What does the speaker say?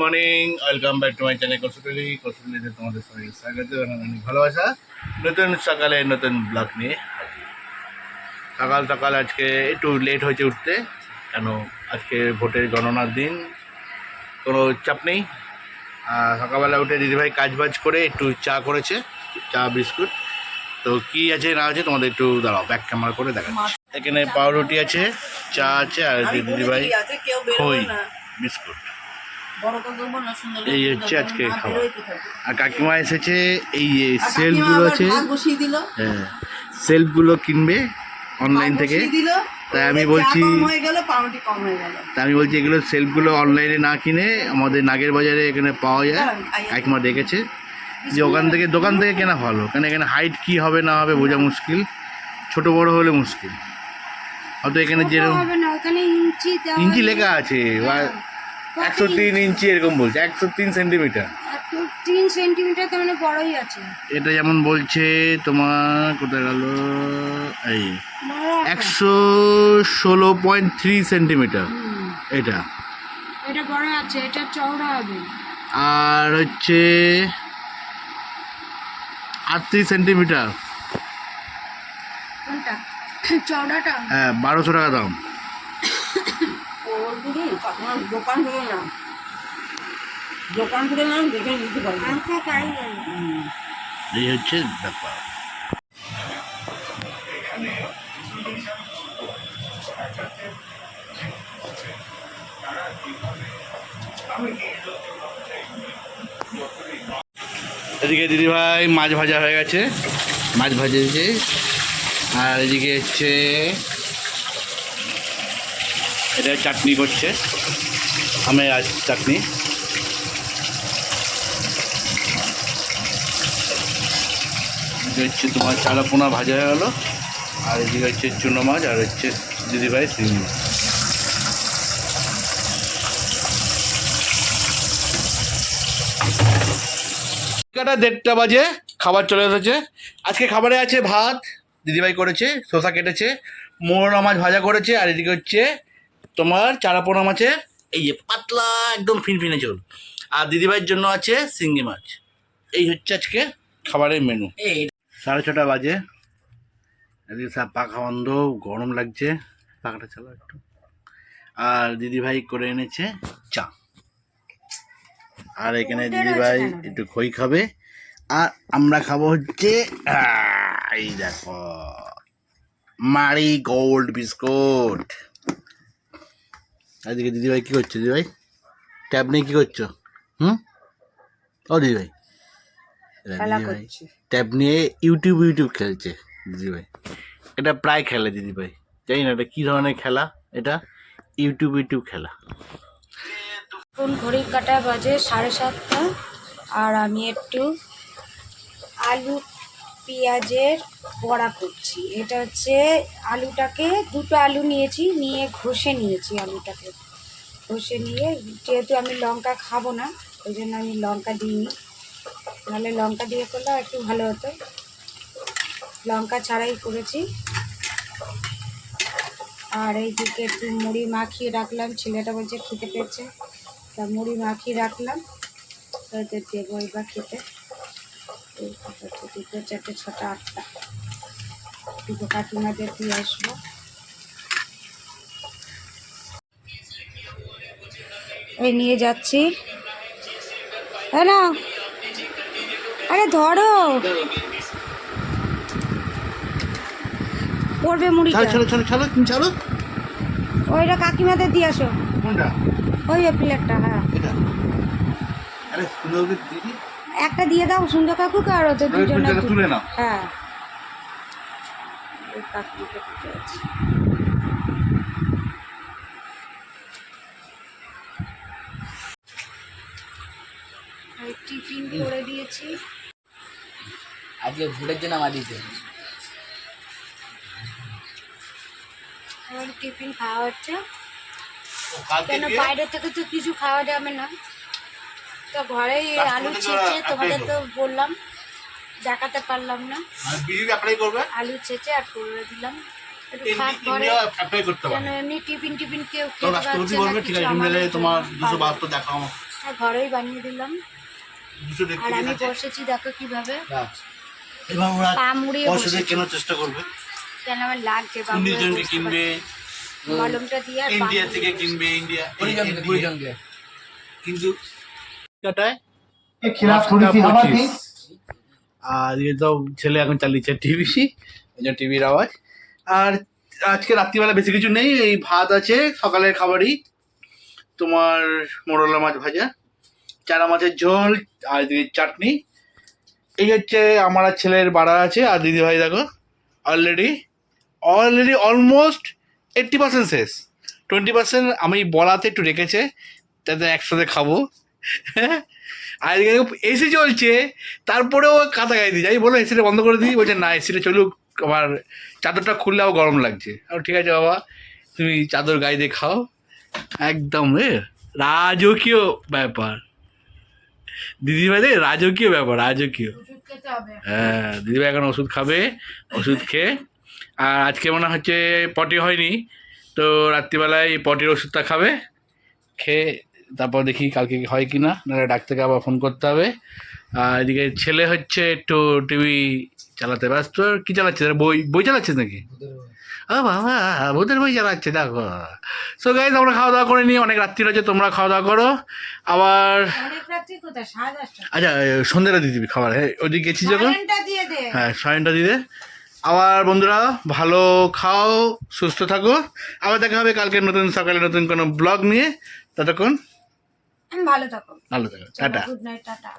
Morning welcome back to my channel কসুটলি কসুটলিতে তোমাদের সবাই স্বাগত অনেক ভালোবাসা। নতুন সকালে নতুন ব্লগ নিয়ে। সকাল সকাল আজকে একটু লেট হয়েছে উঠতে কেন আজকে ভোটের গণনার দিন কোনো চাপ নেই। আর সকালবেলা উঠে দিদিভাই কাজ বাজ করে একটু চা করেছে চা বিস্কুট। তো কি আছে না আছে তোমাদের একটু দাঁড়াও ব্যাক ক্যামেরা করে দেখা এখানে পাউরুটি আছে চা আছে আর দিদিভাই খই বিস্কুট। এই হচ্ছে আজকে খাবার। আর কাকিমা এসেছে এই সেলফগুলো আছে। হ্যাঁ সেলফগুলো কিনবে অনলাইন থেকে। তাই আমি বলছি হয়ে হয়ে তাই আমি বলছি এগুলো সেলফগুলো অনলাইনে না কিনে আমাদের নাগের বাজারে এখানে পাওয়া যায়। কাকিমা দেখেছে। যে ওখান থেকে দোকান থেকে কেনা ভালো। কারণ এখানে হাইট কি হবে না হবে বোঝা মুশকিল। ছোট বড় হলে মুশকিল। হয়তো এখানে যেরকম ইঞ্চি ইঞ্চি লেখা আছে। একশো তিন ইঞ্চি এরকম বলছে একশো তিন সেন্টিমিটার। তিন সেন্টিমিটার তো মানে বড়ই আছে। এটা যেমন বলছে তোমার কোথায় গেল? এই। একশো ষোলো পয়েন্ট থ্রি সেন্টিমিটার। এটা। এটা বড় আছে এটা চওড়া হবে। আর হচ্ছে আটত্রিশ সেন্টিমিটার। কোনটা? চওড়াটা? হ্যাঁ বারোশো টাকা দাম। আপনার দোকান না। দোকান থেকে না দেখে নিতে পারবেন আমাকে তাই এই হচ্ছে ব্যাপার। এদিকে দিদিভাই মাছ ভাজা হয়ে গেছে। মাছ ভাজেছে। আর এদিকে হচ্ছে এটা চাটনি করছে আমের চাটনি। হচ্ছে তোমার চালা পোনা ভাজা হয়ে গেলো। আর এদিকে হচ্ছে চুনো মাছ আর হচ্ছে দিদিভাই মাছ। কাটা দেড়টা বাজে, খাবার চলে এসেছে। আজকে খাবারে আছে ভাত, দিদিভাই করেছে, শসা কেটেছে মোরলা মাছ ভাজা করেছে, আর এদিকে হচ্ছে তোমার চারাপোনা মাছের এই যে পাতলা একদম ফিনফিনে ঝোল। আর দিদিভাইয়ের জন্য আছে শিঙ্গি মাছ। এই হচ্ছে আজকে খাবারের মেনু সাড়ে ছটা বাজে। এদিকে সব পাখা বন্ধ গরম লাগছে। পাখাটা চালো একটু। আর দিদিভাই করে এনেছে চা। আর এখানে দিদিভাই একটু খই খাবে। আর আমরা খাব হচ্ছে এই দেখো মারি গোল্ড বিস্কুট এদিকে দিদিভাই কী করছ? দিদিভাই ট্যাব নিয়ে কী করছ? হুম? ও দিদিভাই। দিদিভাই ট্যাব নিয়ে ইউটিউব ইউটিউব খেলছে দিদিভাই। এটা প্রায় খেলে দিদিভাই। জানি না এটা কী ধরনের খেলা? এটা ইউটিউব ইউটিউব খেলা। এখন ঘড়ির কাটা বাজে সাড়ে সাতটা আর আমি একটু আলু পেঁয়াজের বড়া করছি। এটা হচ্ছে আলুটাকে দুটো আলু নিয়েছি, নিয়ে ঘষে নিয়েছি আলুটাকে। ঘষে নিয়ে, যেহেতু আমি লঙ্কা খাব না, ওই জন্য আমি লঙ্কা দিইনি। নাহলে লঙ্কা দিয়ে করলে একটু ভালো হতো। লঙ্কা ছাড়াই করেছি। আর এইদিকে একটু মুড়ি মাখিয়ে রাখলাম, ছেলেটা বলছে খেতে পেয়েছে। তা মুড়ি মাখিয়ে রাখলাম। ওদের দেবো এবার খেতে। এই কত? দুটো চারটে ছটা আটটা। দুটো কাকিমাদের দিয়ে আসব। এই নিয়ে যাচ্ছি। হ্যাঁ না। আরে ধরো। পড়বে ছাড়ো ছাড়ো ওইটা কাকিমাদের দিয়ে আসো। কোনটা? ওই প্লেটটা হ্যাঁ। আরে সুন্দর একটা দিয়ে দাও সুন্দর কাকুকে আর ওদের ওই দুজনে তুলে নাও। হ্যাঁ। টিফিন করে দিয়েছি। আজকে ভোটের জন্য আমার দিতে। টিফিন খাওয়া হচ্ছে। কেন বাইরে থেকে তো কিছু খাওয়া যাবে না। তো ঘরে আলু ছেঁচে তোমাদের তো বললাম দেখাতে পারলাম না। আর বিজেপি অ্যাপ্লাই করবে? আলু ছেঁচে আর করে দিলাম। এমনি- টিফিন টিফিন কেউ ঘরেই বানিয়ে দিলাম। আর আমি বসেছি দেখো কীভাবে। ওরা পা মুড়িয়ে কেনার চেষ্টা করবে। কেন আমার লাগছে জনকে কিনবে মলমটা দিয়ে ইন্ডিয়া থেকে কিনবে ইন্ডিয়া কিন্তু আর ছেলে এখন চালিয়েছে টিভি। জন্য টিভির আওয়াজ। আর আজকে রাত্রিবেলা বেশি কিছু নেই এই ভাত আছে সকালের খাবারই। তোমার মোরলা মাছ ভাজা চারা মাছের ঝোল আর দিদির চাটনি। এই হচ্ছে আমার ছেলের বাড়া আছে আর দিদি ভাই দেখো already already almost eighty percent শেষ। টোয়েন্টি পার্সেন্ট আমি বলাতে একটু রেখেছে তাতে একসাথে খাব। আর এদিকে এসি চলছে তারপরেও কাঁথা গায়ে দিই যাই বলো এসিটা বন্ধ করে দিই। বলছে না এসিটা চলুক আবার চাদরটা খুললে খুললেও গরম লাগছে। আর ঠিক আছে বাবা তুমি চাদর গায়ে দিয়ে খাও। একদম রে রাজকীয় ব্যাপার। দিদিভাই রে রাজকীয় ব্যাপার রাজকীয়। হ্যাঁ দিদিভাই এখন ওষুধ খাবে ওষুধ খেয়ে। আর আজকে মনে হচ্ছে পটি হয়নি তো রাত্রিবেলায় পটির ওষুধটা খাবে খেয়ে তারপর দেখি কালকে হয় কি না নাহলে ডাক্তারকে আবার ফোন করতে হবে। আর এদিকে ছেলে হচ্ছে একটু টিভি চালাতে ব্যস্ত। কি চালাচ্ছে? তারা বই বই চালাচ্ছে নাকি? ও বাবা ভূতের বই চালাচ্ছে দেখো। সো গাইজ আমরা খাওয়া দাওয়া করে নিই অনেক রাত্রি হচ্ছে তোমরা খাওয়া দাওয়া করো। আবার আচ্ছা সন্ধ্যেটা দিয়ে দিবি খাবার হ্যাঁ ওদিকে গেছি যখন? কারেন্টটা দিয়ে দে। হ্যাঁ আবার বন্ধুরা ভালো খাও সুস্থ থাকো। আবার দেখা হবে কালকে নতুন সকালে নতুন কোনো ব্লগ নিয়ে। ততক্ষণ ভালো থাকো। ভালো থাকো টাটা। Good night tata.